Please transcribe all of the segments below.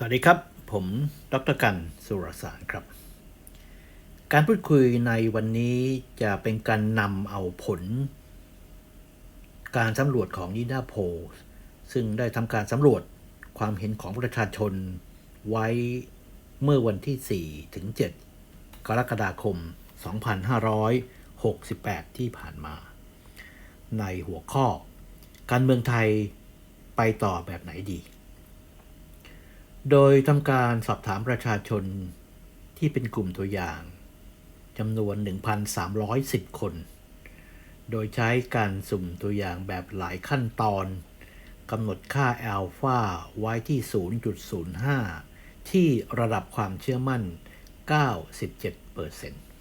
สวัสดีครับ ผมดรกันสุรสารครับ การพูดคุยในวันนี้จะเป็นการนำเอาผล การสำรวจของนิดาโพลซึ่งได้ทำการสำรวจความเห็นของประชาชนไว้เมื่อวันที่ 4 ถึง 7 กรกฎาคม 2568 ที่ผ่านมา ในหัวข้อ การเมืองไทยไปต่อแบบไหนดี โดยทำการสอบถามประชาชนที่เป็นกลุ่มตัวอย่างจำนวน 1,310 คน โดยใช้การสุ่มตัวอย่างแบบหลายขั้นตอนกำหนดค่าอัลฟาไว้ที่ 0.05 ที่ระดับความเชื่อมั่น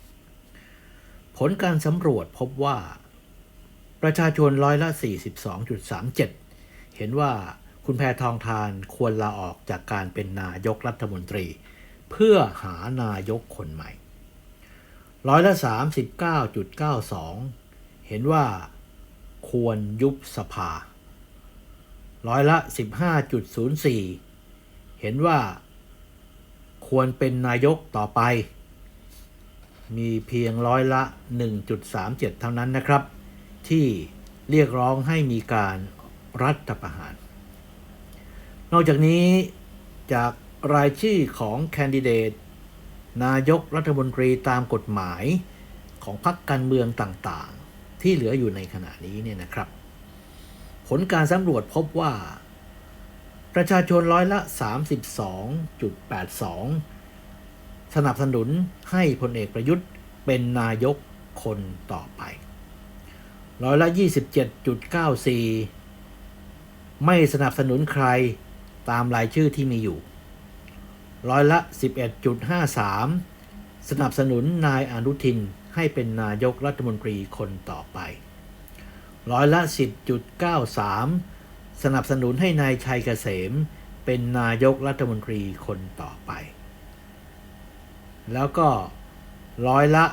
97%ผลการสำรวจพบว่า ประชาชนร้อยละ 42.37 เห็นว่า คุณแพทองทานควรลาออกจากการเป็นนายกรัฐมนตรี เพื่อหานายกคนใหม่ร้อยละ39.92 เห็นว่าควรยุบสภา ร้อยละ 15.04 เห็นว่าควรเป็นนายกต่อไป มีเพียงร้อยละ 1.37 เท่านั้นนะครับ ที่เรียกร้องให้มีการรัฐประหาร นอกจากนี้จากรายชื่อของแคนดิเดต นายกรัฐมนตรีตามกฎหมายของพรรคการเมืองต่างๆ ที่เหลืออยู่ในขณะนี้เนี่ยนะครับ ผลการสำรวจพบว่า ประชาชนร้อยละ 32.82 สนับสนุนให้พลเอกประยุทธ์เป็นนายกคนต่อไป ร้อยละ 27.94 ไม่สนับสนุนใคร ตามรายชื่อที่มีอยู่ ร้อยละ 11.53 สนับสนุนนายอนุทินให้เป็นนายกรัฐมนตรีคนต่อไป ร้อยละ 10.93 สนับสนุนให้นายชัยเกษม เป็นนายกรัฐมนตรีคนต่อไป แล้วก็ร้อยละ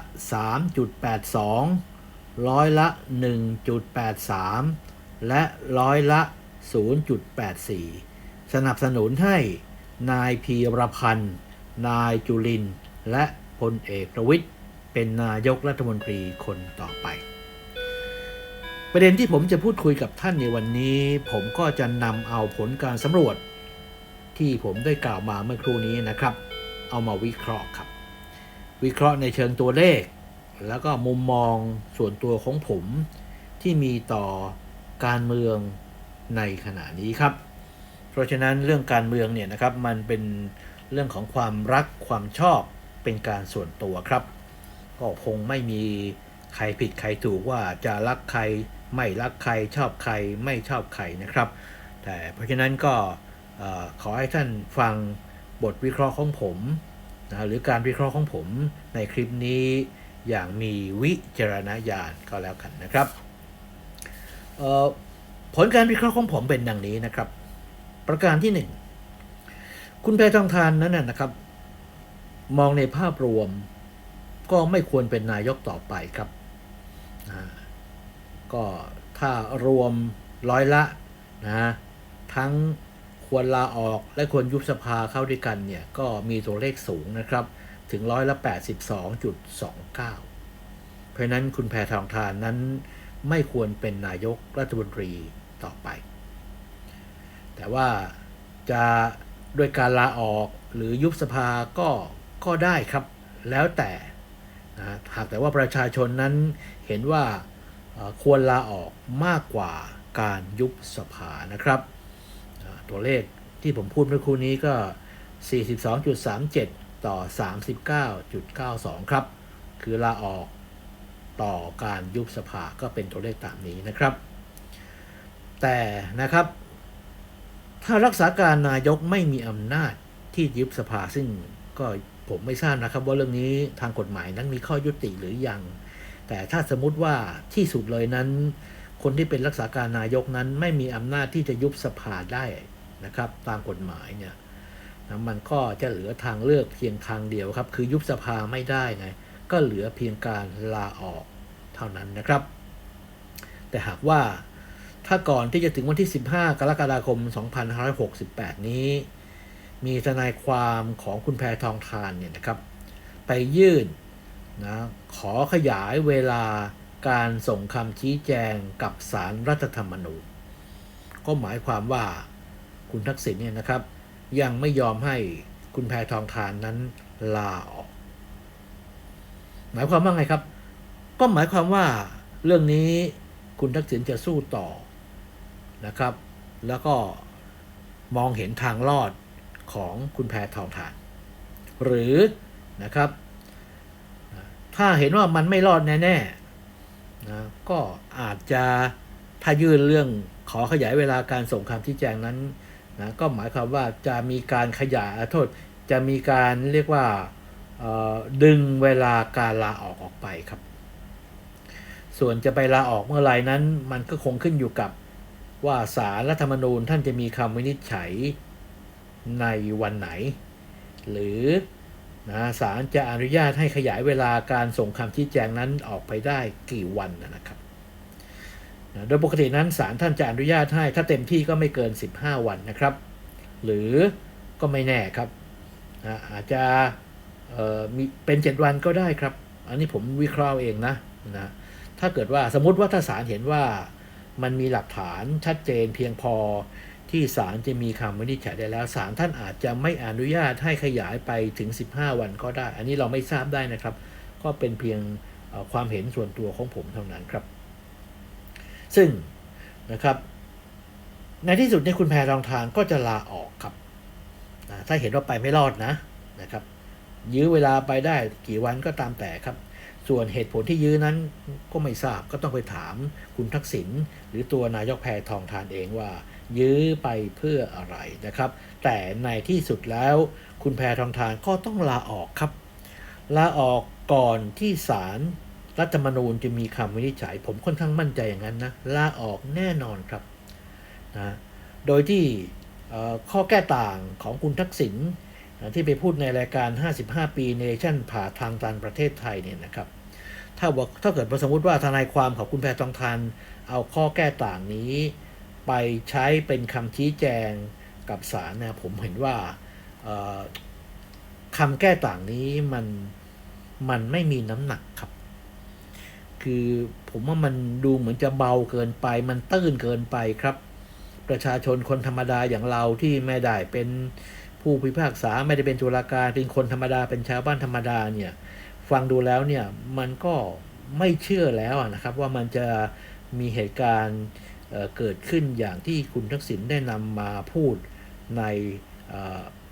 3.82 ร้อยละ 1.83 และร้อยละ 0.84 สนับสนุนให้นายพีรพันธ์ นายจุลิน และพลเอกประวิทย์เป็นนายกรัฐมนตรีคนต่อไป ประเด็นที่ผมจะพูดคุยกับท่านในวันนี้ ผมก็จะนำเอาผลการสำรวจ ที่ผมได้กล่าวมาเมื่อครู่นี้นะครับ เอามาวิเคราะห์ครับ วิเคราะห์ในเชิงตัวเลข แล้วก็มุมมองส่วนตัวของผมที่มีต่อการเมืองในขณะนี้ครับ เพราะฉะนั้นเรื่องการเมืองเนี่ยนะครับมันเป็นเรื่องของความรักความชอบเป็นการส่วนตัวครับ ก็คงไม่มีใครผิดใครถูกว่าจะรักใครไม่รักใครชอบใครไม่ชอบใครนะครับ แต่เพราะฉะนั้นก็ขอให้ท่านฟังบทวิเคราะห์ของผมนะหรือการวิเคราะห์ของผมในคลิปนี้อย่างมีวิจารณญาณก็แล้วกันนะครับผลการวิเคราะห์ของผมเป็นดังนี้นะครับ ประการที่หนึ่งคุณแพทองทานนั้นนะครับ มองในภาพรวม ก็ไม่ควรเป็นนายกต่อไปครับ ก็ถ้ารวมร้อยละนะทั้งควรลาออกและควรยุบสภาเข้าด้วยกันเนี่ย ก็มีตัวเลขสูงนะครับ ถึงร้อยละ 82.29 เพราะฉะนั้นคุณแพทองทานนั้นไม่ควรเป็นนายกรัฐมนตรีต่อไป แต่ว่าจะด้วยการลาออกหรือยุบสภาก็ก็ได้ครับแล้วแต่นะหากแต่ว่าประชาชนนั้นเห็นว่าควรลาออกมากกว่าการยุบสภานะครับ ตัวเลขที่ผมพูดเมื่อครู่นี้ก็ 42.37 ต่อ 39.92 ครับ คือลาออกต่อการยุบสภาก็เป็นตัวเลขตามนี้นะครับ แต่นะครับ ถ้ารักษาการนายกไม่มีอำนาจที่ยุบสภาซึ่งก็ผมไม่ทราบนะครับ ว่าเรื่องนี้ทางกฎหมายนั้นมีข้อยุติหรือยัง แต่ถ้าสมมติว่าที่สุดเลยนั้น คนที่เป็นรักษาการนายกนั้นไม่มีอำนาจที่จะยุบสภาได้นะครับ ตามกฎหมายเนี่ยนะมันก็จะเหลือทางเลือกเพียงทางเดียวครับ คือยุบสภาไม่ได้ไงก็เหลือเพียงการลาออกเท่านั้นนะครับ แต่หากว่า ถ้าก่อนที่จะถึงวันที่ 15 กรกฎาคม 2568 นี้ มีทนายความของคุณแพทองทานเนี่ยนะครับ ไปยื่นนะขอขยายเวลาการส่งคำชี้แจงกับสารรัฐธรรมนูญ ก็หมายความว่าคุณทักษิณเนี่ยนะครับ ยังไม่ยอมให้คุณแพทองทานนั้นลาออก หมายความว่าไงครับ ก็หมายความว่าเรื่องนี้คุณทักษิณจะสู้ต่อ นะครับ แล้วก็มองเห็นทางรอดของคุณแพทองทาน หรือนะครับ ถ้าเห็นว่ามันไม่รอดแน่ๆนะก็อาจจะถ้ายื่นเรื่องขอขยายเวลาการส่งคำชี้แจงนั้นนะก็หมายความว่าจะมีการขยายโทษจะมีการเรียกว่าดึงเวลาการลาออกออกไปครับ ส่วนจะไปลาออกเมื่อไหร่นั้น มันก็คงขึ้นอยู่กับ ว่าสารรัฐธรรมนูญท่านจะมีคำวินิจฉัยในวันไหน หรือนะศาลจะอนุญาตให้ขยายเวลาการส่งคำชี้แจงนั้นออกไปได้กี่วันนะครับโดยปกตินั้นศาลท่านจะอนุญาตให้ถ้าเต็มที่ก็ไม่เกิน 15 วันนะครับ หรือก็ไม่แน่ครับอาจจะเอ่อมีเป็น 7 วันก็ได้ครับ อันนี้ผมวิเคราะห์เองนะนะถ้าเกิดว่าสมมติว่าถ้าศาลเห็นว่า มันมีหลักฐานชัดเจนเพียงพอที่ศาลจะมีคำวินิจฉัยได้แล้วศาลท่านอาจจะไม่อนุญาตให้ขยายไปถึง 15 วันก็ได้ อันนี้เราไม่ทราบได้นะครับ ก็เป็นเพียงความเห็นส่วนตัวของผมเท่านั้นครับ ซึ่งนะครับในที่สุดเนี่ยคุณแพรรองทานก็จะลาออกครับถ้าเห็นว่าไปไม่รอดนะนะครับ ยื้อเวลาไปได้กี่วันก็ตามแต่ครับ ส่วนเหตุผลที่ยื้อนั้นก็ไม่ทราบก็ต้องไปถามคุณทักษิณหรือตัวนายกแพทองทานเองว่า ยื้อไปเพื่ออะไรนะครับ แต่ในที่สุดแล้วคุณแพทองทานก็ต้องลาออกครับ ลาออกก่อนที่ศาลรัฐธรรมนูญจะมีคำวินิจฉัย ผมค่อนข้างมั่นใจอย่างนั้นนะลาออกแน่นอนครับนะโดยที่ข้อแก้ต่างของคุณทักษิณที่ไปพูดในรายการ 55 ปีเนชั่นผ่าทางตันประเทศไทยเนี่ยนะครับ ถ้าว่าถ้าเกิดสมมติว่าทนายความของคุณแพทองทานเอาข้อแก้ต่างนี้ ไปใช้เป็นคำชี้แจงกับศาลนะผมเห็นว่าคำแก้ต่างนี้มันมันไม่มีน้ำหนักครับ คือผมว่ามันดูเหมือนจะเบาเกินไป มันตื้นเกินไปครับ ประชาชนคนธรรมดาอย่างเราที่ไม่ได้เป็นผู้พิพากษาไม่ได้เป็นตุลาการเป็นคนธรรมดาเป็นชาวบ้านธรรมดาเนี่ย ฟังดูแล้วเนี่ยมันก็ไม่เชื่อแล้วนะครับว่ามันจะมีเหตุการณ์เกิดขึ้นอย่างที่คุณทักษิณได้นำมาพูดใน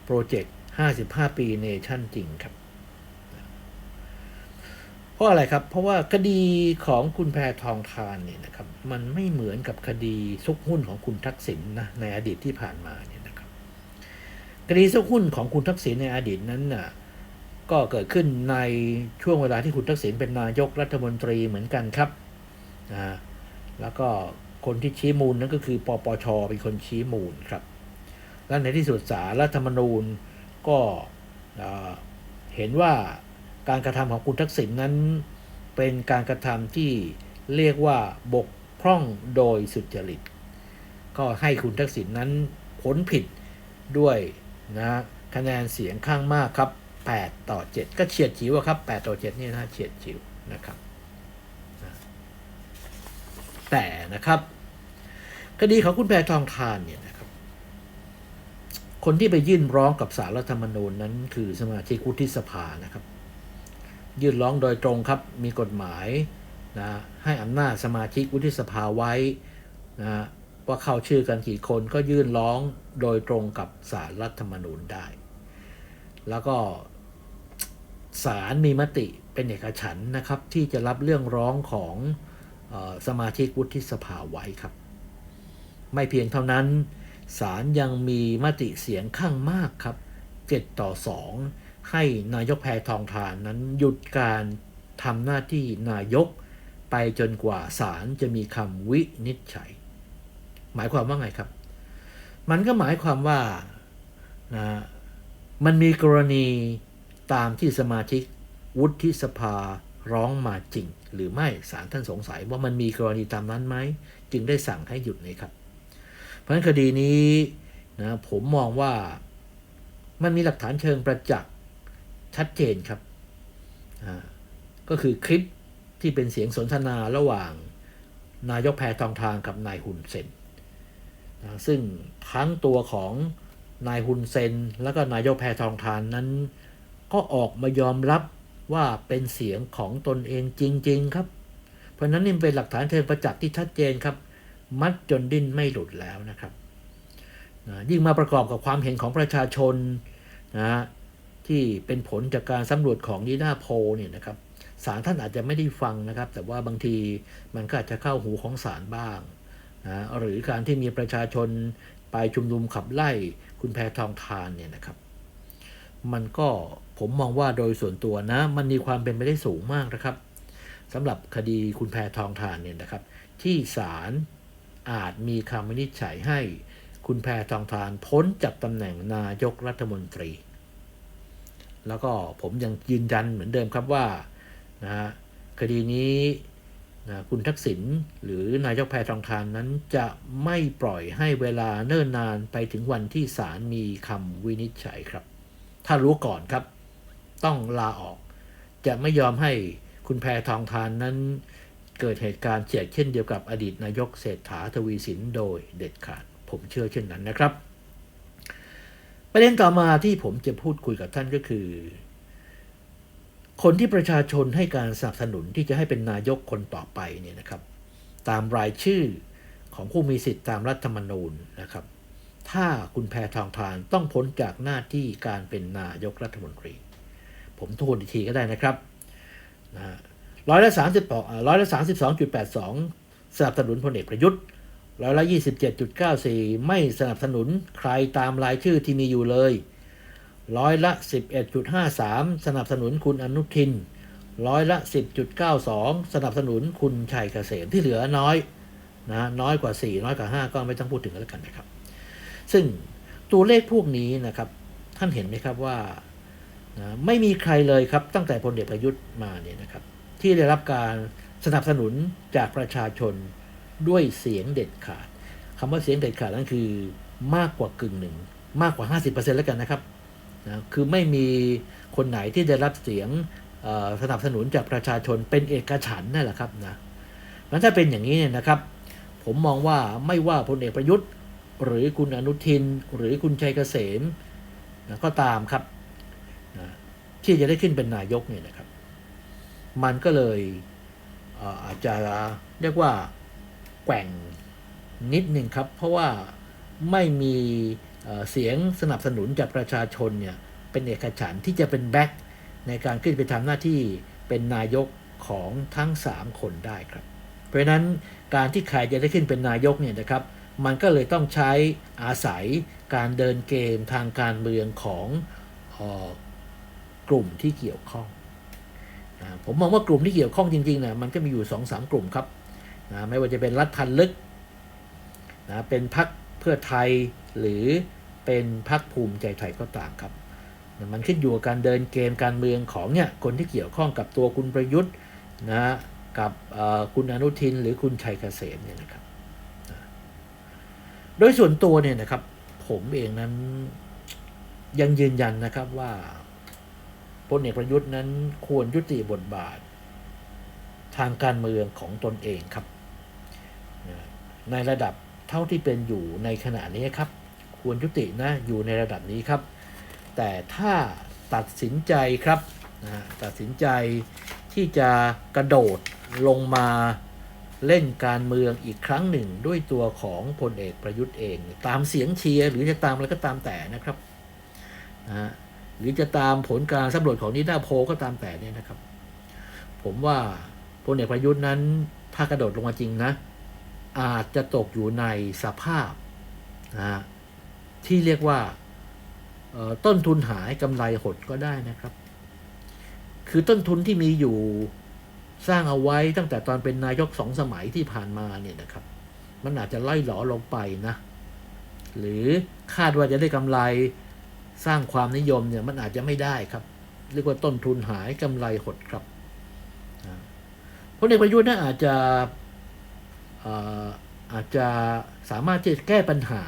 โปรเจกต์ 55 ปีเนชั่นจริงครับ เพราะอะไรครับ เพราะว่าคดีของคุณแพทองทานเนี่ยนะครับมันไม่เหมือนกับคดีซุกหุ้นของคุณทักษิณนะในอดีตที่ผ่านมาเนี่ยนะครับคดีซุกหุ้นของคุณทักษิณในอดีตนั้นน่ะ ก็เกิดขึ้นในช่วงเวลาที่คุณทักษิณเป็นนายกรัฐมนตรีเหมือนกันครับนะแล้วก็คนที่ชี้มูลนั่นก็คือปปชเป็นคนชี้มูลครับ และในที่สุดสารรัฐธรรมนูญก็เห็นว่าการกระทำของคุณทักษิณนั้น เป็นการกระทำที่เรียกว่าบกพร่องโดยสุจริต ก็ให้คุณทักษิณนั้นพ้นผิดด้วยนะคะแนนเสียงข้างมากครับ 8 ต่อ 7 ก็เฉียดฉิวครับ 8 ต่อ 7 นี่นะเฉียดฉิวนะครับแต่นะครับ คดีของคุณแพทองทานเนี่ยนะครับ คนที่ไปยื่นร้องกับสารรัฐธรรมนูญนั้น คือสมาชิกวุฒิสภานะครับ ยื่นร้องโดยตรงครับ มีกฎหมายนะให้อำนาจสมาชิกวุฒิสภาไว้นะว่าเข้าชื่อกันกี่คนก็ยื่นร้องโดยตรงกับสารรัฐธรรมนูญได้ แล้วก็ ศาลมีมติเป็นเอกฉันนะครับ ที่จะรับเรื่องร้องของสมาชิกวุฒิสภาไว้ครับ ไม่เพียงเท่านั้นศาลยังมีมติเสียงข้างมากครับ 7 ต่อ 2 ให้นายกแพทองทานนั้นหยุดการทำหน้าที่นายกไปจนกว่าศาลจะมีคำวินิจฉัย หมายความว่าไงครับ มันก็หมายความว่านะมันมีกรณี ตามที่สมาชิกวุฒิสภาร้องมาจริง หรือไม่ศาลท่านสงสัยว่ามันมีกรณีตามนั้นไหม จึงได้สั่งให้หยุดนี่ครับ เพราะฉะนั้นคดีนี้นะผมมองว่ามันมีหลักฐานเชิงประจักษ์ชัดเจนครับ ก็คือคลิปที่เป็นเสียงสนทนาระหว่าง นายกแพทองทานกับนายฮุนเซนนะซึ่งทั้งตัวของนายฮุนเซน แล้วก็นายกแพทองทานนั้น ก็ออกมายอมรับว่าเป็นเสียงของตนเองจริง ๆ ครับ เพราะนั้นนี่เป็นหลักฐานเชิงประจักษ์ที่ชัดเจนครับ มัดจนดิ้นไม่หลุดแล้วนะครับนะยิ่งมาประกอบกับความเห็นของประชาชนนะที่เป็นผลจากการสำรวจของนีด้าโพเนี่ยนะครับศาลท่านอาจจะไม่ได้ฟังนะครับ แต่ว่าบางทีมันก็อาจจะเข้าหูของศาลบ้างนะหรือการที่มีประชาชนไปชุมนุมขับไล่คุณแพทองทานเนี่ยนะครับ มันก็ ผมมองว่าโดยส่วนตัวนะ มันมีความเป็นไปได้สูงมากนะครับสำหรับคดีคุณแพทองทานเนี่ยนะครับ ที่ศาลอาจมีคำวินิจฉัยให้คุณแพทองทานพ้นจากตำแหน่งนายกรัฐมนตรี แล้วก็ผมยังยืนยันเหมือนเดิมครับว่านะฮะคดีนี้นะคุณทักษิณหรือนายกแพทองทานนั้นจะไม่ปล่อยให้เวลาเนิ่นนานไปถึงวันที่ศาลมีคำวินิจฉัยครับ ถ้ารู้ก่อนครับ ต้องลาออก จะไม่ยอมให้คุณแพทองทานนั้น เกิดเหตุการณ์เฉียดเช่นเดียวกับอดีตนายกเศรษฐาทวีสินโดยเด็ดขาด ผมเชื่อเช่นนั้นนะครับ ประเด็นต่อมาที่ผมจะพูดคุยกับท่านก็คือ คนที่ประชาชนให้การสนับสนุนที่จะให้เป็นนายกคนต่อไปเนี่ยนะครับ ตามรายชื่อของผู้มีสิทธิ์ตามรัฐธรรมนูญนะครับถ้าคุณแพทองทานต้องพ้นจากหน้าที่การเป็นนายกรัฐมนตรี ผมทวนอีกทีก็ได้นะครับนะร้อยละสามสิบร้อยละสามสิบสองจุดแปดสองสนับสนุนพลเอกประยุทธ์ร้อยละยี่สิบเจ็ดจุดเก้าสี่ไม่สนับสนุนใครตามรายชื่อที่มีอยู่เลยร้อยละสิบเอ็ดจุดห้าสามสนับสนุนคุณอนุทินร้อยละสิบจุดเก้าสองสนับสนุนคุณชัยเกษมที่เหลือน้อยนะน้อยกว่าสี่น้อยกว่าห้าก็ไม่ต้องพูดถึงแล้วกันนะครับ ซึ่งตัวเลขพวกนี้นะครับ ท่านเห็นไหมครับว่า นะไม่มีใครเลยครับตั้งแต่พลเอกประยุทธ์มาเนี่ยนะครับที่ได้รับการสนับสนุนจากประชาชนด้วยเสียงเด็ดขาดคำว่าเสียงเด็ดขาดนั่นคือมากกว่ากึ่งหนึ่งมากกว่า 50%แล้วกันนะครับนะคือไม่มีคนไหนที่ได้รับเสียงสนับสนุนจากประชาชนเป็นเอกฉันนั่นแหละครับนะมันถ้าเป็นอย่างนี้เนี่ยนะครับ ผมมองว่าไม่ว่าพลเอกประยุทธ์ หรือคุณอนุทิน หรือคุณชัยเกษมนะก็ตามครับ ที่จะได้ขึ้นเป็นนายกเนี่ยนะครับ มันก็เลยอาจจะเรียกว่าแกว่งนิดหนึ่งครับ เพราะว่าไม่มีเสียงสนับสนุนจากประชาชนเนี่ยเป็นเอกฉันท์ที่จะเป็นแบ็คในการขึ้นไปทำหน้าที่เป็นนายกของทั้ง 3 คนได้ครับ เพราะนั้นการที่ใครจะได้ขึ้นเป็นนายกเนี่ยนะครับ มันก็เลยต้องใช้อาศัยการเดินเกมทางการเมืองของ กลุ่มที่เกี่ยวข้องผมมองว่ากลุ่มที่เกี่ยวข้องจริงๆนะมันก็มีอยู่2อสกลุ่มครับนะไม่ว่าจะเป็นรัฐพันลึกนะเป็นพักเพื่อไทยหรือเป็นพักภูมิใจไทยก็ต่ามครับนะมันขึ้นอยู่กับการเดินเกมการเมืองของเนี่ยคนที่เกี่ยวข้องกับตัวคุณประยุทธ์นะกับคุณอนุทินหรือคุณชัยเกษมเนี่ยนะครับ โดยส่วนตัวเนี่ยนะครับ ผมเองนั้นยังยืนยันนะครับว่า พลเอกประยุทธ์นั้นควรยุติบทบาท ทางการเมืองของตนเองครับ ในระดับเท่าที่เป็นอยู่ในขณะนี้ครับ ควรยุตินะอยู่ในระดับนี้ครับ แต่ถ้าตัดสินใจครับนะตัดสินใจที่จะกระโดดลงมาเล่นการเมืองอีกครั้งหนึ่งด้วยตัวของพลเอกประยุทธ์เอง ตามเสียงเชียร์หรือจะตามอะไรก็ตามแต่นะครับนะ หรือจะตามผลการสำรวจของนิดาโพก็ตามแต่เนี่ยนะครับ ผมว่าพลเอกประยุทธ์นั้นถ้ากระโดดลงมาจริงนะ อาจจะตกอยู่ในสภาพนะที่เรียกว่าต้นทุนหายกำไรหดก็ได้นะครับ คือต้นทุนที่มีอยู่สร้างเอาไว้ตั้งแต่ตอนเป็นนายกสองสมัยที่ผ่านมาเนี่ยนะครับ มันอาจจะไล่หลอลงไปนะ หรือคาดว่าจะได้กำไร สร้างความนิยมเนี่ยมันอาจจะไม่ได้ครับ เรียกว่าต้นทุนหายกำไรหดครับพลเอกประยุทธ์น่าอาจจะอาจจะสามารถที่จะแก้ปัญหา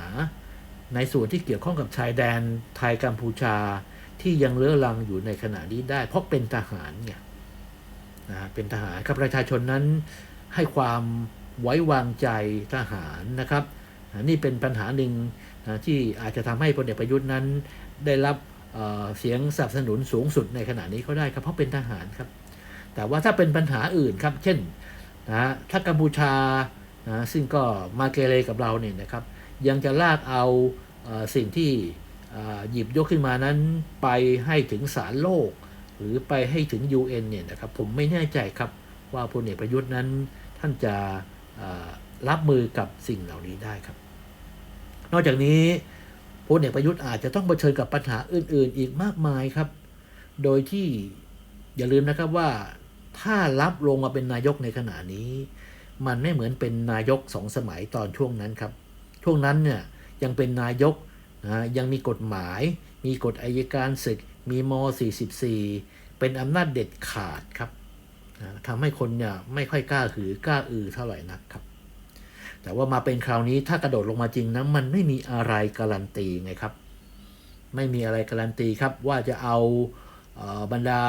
ในส่วนที่เกี่ยวข้องกับชายแดนไทยกัมพูชาที่ยังเลื้อรังอยู่ในขณะนี้ได้ เพราะเป็นทหารไงนะเป็นทหารครับประชาชนนั้นให้ความไว้วางใจทหารนะครับ นี่เป็นปัญหาหนึ่งที่อาจจะทำให้พลเอกประยุทธ์นั้น ได้รับเสียงสนับสนุนสูงสุดในขณะนี้ก็ได้ครับเพราะเป็นทหารครับ แต่ว่าถ้าเป็นปัญหาอื่นครับ เช่นนะถ้ากัมพูชานะซึ่งก็มาเกเรกับเราเนี่ยนะครับ ยังจะลากเอาเอสิ่งที่หยิบยกขึ้นมานั้นไปให้ถึงศาลโลก หรือไปให้ถึง UN เนี่ยนะครับผมไม่แน่ใจครับว่าพลเอกประยุทธ์นั้นท่านจะรับมือกับสิ่งเหล่านี้ได้ครับ นอกจากนี้ พลเอกประยุทธ์อาจจะต้องเผชิญกับปัญหาอื่น ๆ อีกมากมายครับ โดยที่อย่าลืมนะครับว่าถ้ารับลงมาเป็นนายกในขณะนี้ มันไม่เหมือนเป็นนายกสองสมัยตอนช่วงนั้นครับ ช่วงนั้นเนี่ยยังเป็นนายกนะยังมีกฎหมาย มีกฎอายการศึก มีม 44 เป็นอำนาจเด็ดขาดครับนะทำให้คนเนี่ยไม่ค่อยกล้าหือกล้าอือเท่าไหร่นักครับ แต่ว่ามาเป็นคราวนี้ถ้ากระโดดลงมาจริงนะมันไม่มีอะไรการันตีไงครับ ไม่มีอะไรการันตีครับ ว่าจะเอาเออบรรดา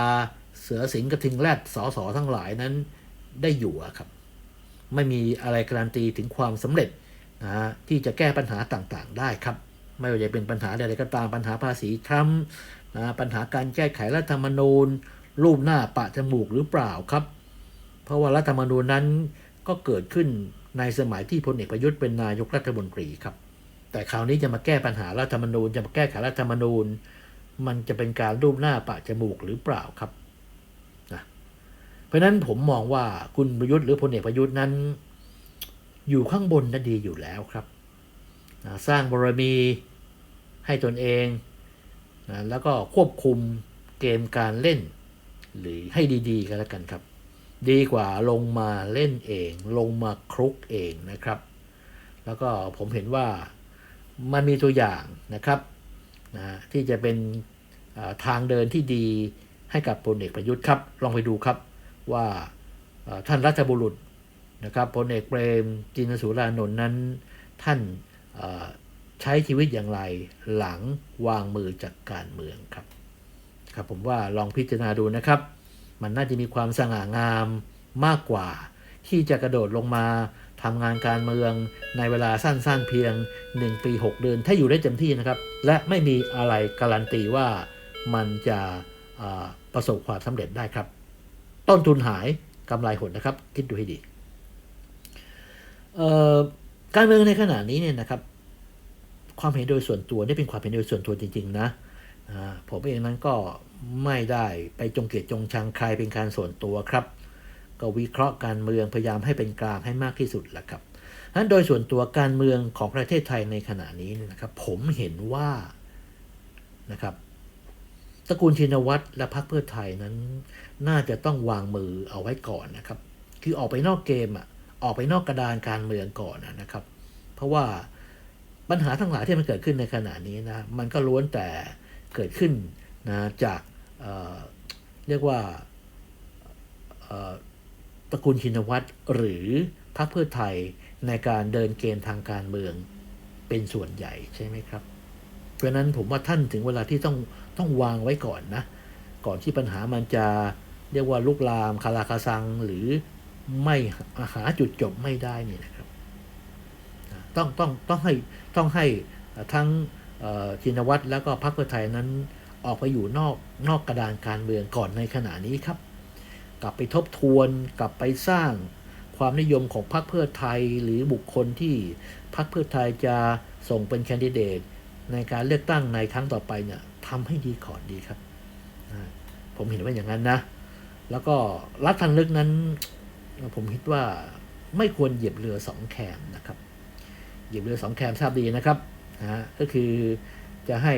เสือสิงห์กระทิงแรดสอสอทั้งหลายนั้นได้อยู่ครับ ไม่มีอะไรการันตีถึงความสำเร็จนะที่จะแก้ปัญหาต่างๆ ได้ครับ ไม่ว่าจะเป็นปัญหาใดๆก็ตามปัญหาภาษีทรัมป์นะปัญหาการแก้ไขรัฐธรรมนูญ รูปหน้าปะจมูกหรือเปล่าครับ เพราะว่ารัฐธรรมนูญนั้นก็เกิดขึ้น ในสมัยที่พลเอกประยุทธ์เป็นนายกรัฐมนตรีครับ แต่คราวนี้จะมาแก้ปัญหารัฐธรรมนูญ จะมาแก้ไขรัฐธรรมนูญ มันจะเป็นการรูปหน้าปะจมูกหรือเปล่าครับนะเพราะนั้นผมมองว่าคุณประยุทธ์หรือพลเอกประยุทธ์นั้น อยู่ข้างบนนั้นดีอยู่แล้วครับนะสร้างบารมีให้ตนเองนะแล้วก็ควบคุมเกมการเล่น หรือให้ดีๆกันแล้วกันครับ ดีกว่าลงมาเล่นเอง ลงมาคลุกเองนะครับ แล้วก็ผมเห็นว่ามันมีตัวอย่างนะครับนะที่จะเป็นทางเดินที่ดีให้กับพลเอกประยุทธ์ครับ ลองไปดูครับว่าท่านรัฐบุรุษนะครับพลเอกเปรมจินสุรานนท์นั้น ท่านใช้ชีวิตอย่างไรหลังวางมือจากการเมืองครับ ครับผมว่าลองพิจารณาดูนะครับ มันน่าจะมีความสง่างามมากกว่า ที่จะกระโดดลงมาทำงานการเมืองในเวลาสั้นๆเพียง 1 ปี 6 เดือน ถ้าอยู่ได้เต็มที่นะครับ และไม่มีอะไรการันตีว่ามันจะประสบความสำเร็จได้ครับ ต้นทุนหายกำไรหดนะครับ คิดดูให้ดีการเมืองในขณะนี้เนี่ยนะครับ ความเห็นโดยส่วนตัวนี่เป็นความเห็นโดยส่วนตัวจริง ๆ นะ ผมเองนั้นก็ไม่ได้ไปจงเกลียดจงชังใครเป็นการส่วนตัวครับ ก็วิเคราะห์การเมืองพยายามให้เป็นกลางให้มากที่สุดแหละครับนั้นโดยส่วนตัวการเมืองของประเทศไทยในขณะนี้นะครับ ผมเห็นว่านะครับตระกูลชินวัตรและพรรคเพื่อไทยนั้น น่าจะต้องวางมือเอาไว้ก่อนนะครับ คือออกไปนอกเกมอะออกไปนอกกระดานการเมืองก่อนนะครับ เพราะว่าปัญหาทั้งหลายที่มันเกิดขึ้นในขณะนี้นะ มันก็ล้วนแต่ เกิดขึ้นนะจากเเรียกว่าตระกูลชินวัตรหรือพรรคเพื่อไทยในการเดินเกมทางการเมืองเป็นส่วนใหญ่ใช่ไหมครับ เพราะนั้นผมว่าท่านถึงเวลาที่ต้องต้องวางไว้ก่อนนะ ก่อนที่ปัญหามันจะเรียกว่าลุกลามคาราคาซังหรือไม่หาจุดจบไม่ได้นี่นะครับ ต้องต้องต้องให้ต้องให้ทั้ง ชินวัตรแล้วก็พรรคเพื่อไทยนั้นออกไปอยู่นอกนอกกระดานการเมืองก่อนในขณะนี้ครับ กลับไปทบทวนกลับไปสร้างความนิยมของพรรคเพื่อไทยหรือบุคคลที่พรรคเพื่อไทยจะส่งเป็นแคนดิเดต ในการเลือกตั้งในครั้งต่อไปเนี่ยทำให้ดีก่อนดีครับ ผมเห็นว่าอย่างนั้นนะ แล้วก็รัฐทางลึกนั้น ผมคิดว่าไม่ควรเหยียบเรือสองแคมนะครับ เหยียบเรือสองแคมทราบดีนะครับ นะฮะก็คือจะให้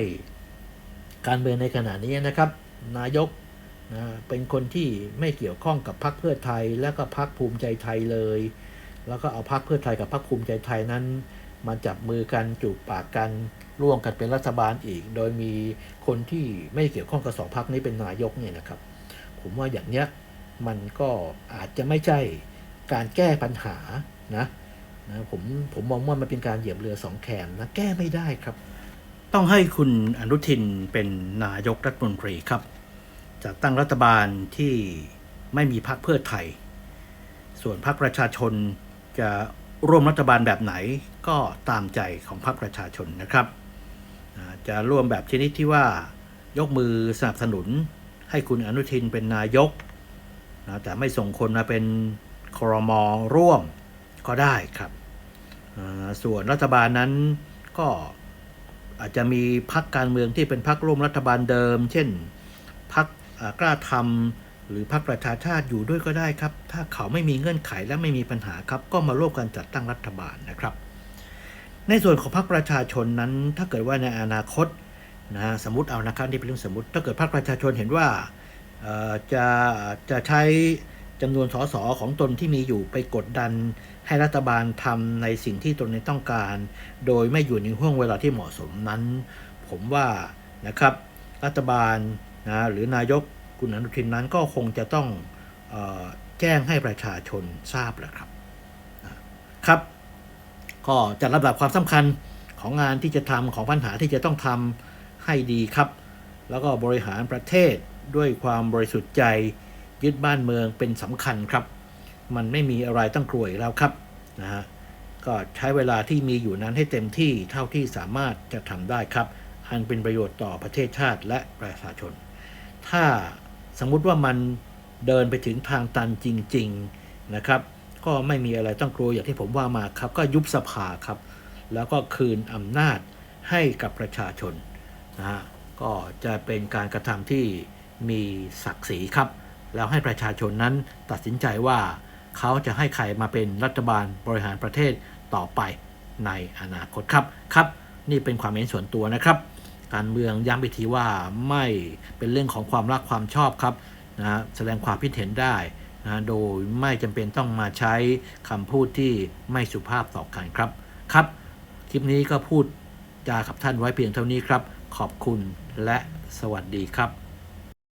การเมืองในขณะนี้นะครับ นายกนะเป็นคนที่ไม่เกี่ยวข้องกับพรรคเพื่อไทย และก็พรรคภูมิใจไทยเลย แล้วก็เอาพรรคเพื่อไทยกับพรรคภูมิใจไทยนั้น มาจับมือกันจูบปากกันร่วมกันเป็นรัฐบาลอีก โดยมีคนที่ไม่เกี่ยวข้องกับสองพรรคนี้เป็นนายกเนี่ยนะครับ ผมว่าอย่างเนี้ยมันก็อาจจะไม่ใช่การแก้ปัญหานะ นะผมผมมองว่ามันเป็นการเหยียบเรือสองแคมนะแก้ไม่ได้ครับ ต้องให้คุณอนุทินเป็นนายกรัฐมนตรีครับจะตั้งรัฐบาลที่ไม่มีพรรคเพื่อไทย ส่วนพรรคประชาชนจะร่วมรัฐบาลแบบไหนก็ตามใจของพรรคประชาชนนะครับ จะร่วมแบบชนิดที่ว่ายกมือสนับสนุนให้คุณอนุทินเป็นนายกนะแต่ไม่ส่งคนมาเป็นครมร่วมก็ได้ครับ ส่วนรัฐบาลนั้นก็อาจจะมีพรรคการเมืองที่เป็นพรรคร่วมรัฐบาลเดิม เช่นพรรคอ่ากล้าทำหรือพรรคประชาชาติอยู่ด้วยก็ได้ครับ ถ้าเขาไม่มีเงื่อนไขและไม่มีปัญหาครับ ก็มาร่วมกันจัดตั้งรัฐบาลนะครับ ในส่วนของพรรคประชาชนนั้น ถ้าเกิดว่าในอนาคตนะฮะสมมติเอานะครับที่เป็นเรื่องสมมติ ถ้าเกิดพรรคประชาชนเห็นว่าจะจะใช้ จำนวนสสของตนที่มีอยู่ไปกดดัน ให้รัฐบาลทำในสิ่งที่ตนต้องการ โดยไม่อยู่ในห่วงเวลาที่เหมาะสมนั้น ผมว่านะครับ รัฐบาลนะหรือนายกคุณอนุทินนั้นก็คงจะต้องออแจ้งให้ประชาชนทราบแหละครับครับ ก็จัดลำดับความสำคัญของงานที่จะทำของปัญหาที่จะต้องทำให้ดีครับ แล้วก็บริหารประเทศด้วยความบริสุทธิ์ใจ ยึดบ้านเมืองเป็นสำคัญครับ มันไม่มีอะไรต้องกลัวอีกแล้วครับนะฮะก็ใช้เวลาที่มีอยู่นั้นให้เต็มที่เท่าที่สามารถจะทำได้ครับ อันเป็นประโยชน์ต่อประเทศชาติและประชาชน ถ้าสมมุติว่ามันเดินไปถึงทางตันจริง ๆนะครับ ก็ไม่มีอะไรต้องกลัวอย่างที่ผมว่ามาครับ ก็ยุบสภาครับ แล้วก็คืนอำนาจให้กับประชาชนนะฮะก็จะเป็นการกระทำที่มีศักดิ์ศรีครับ แล้วให้ประชาชนนั้นตัดสินใจว่าเขาจะให้ใครมาเป็นรัฐบาลบริหารประเทศต่อไปในอนาคตครับครับ นี่เป็นความเห็นส่วนตัวนะครับ การเมืองย้ำไปทีว่าไม่เป็นเรื่องของความรักความชอบครับนะแสดงความคิดเห็นได้นะโดยไม่จำเป็นต้องมาใช้คำพูดที่ไม่สุภาพต่อกันครับครับ คลิปนี้ก็พูดจากับท่านไว้เพียงเท่านี้ครับ ขอบคุณและสวัสดีครับ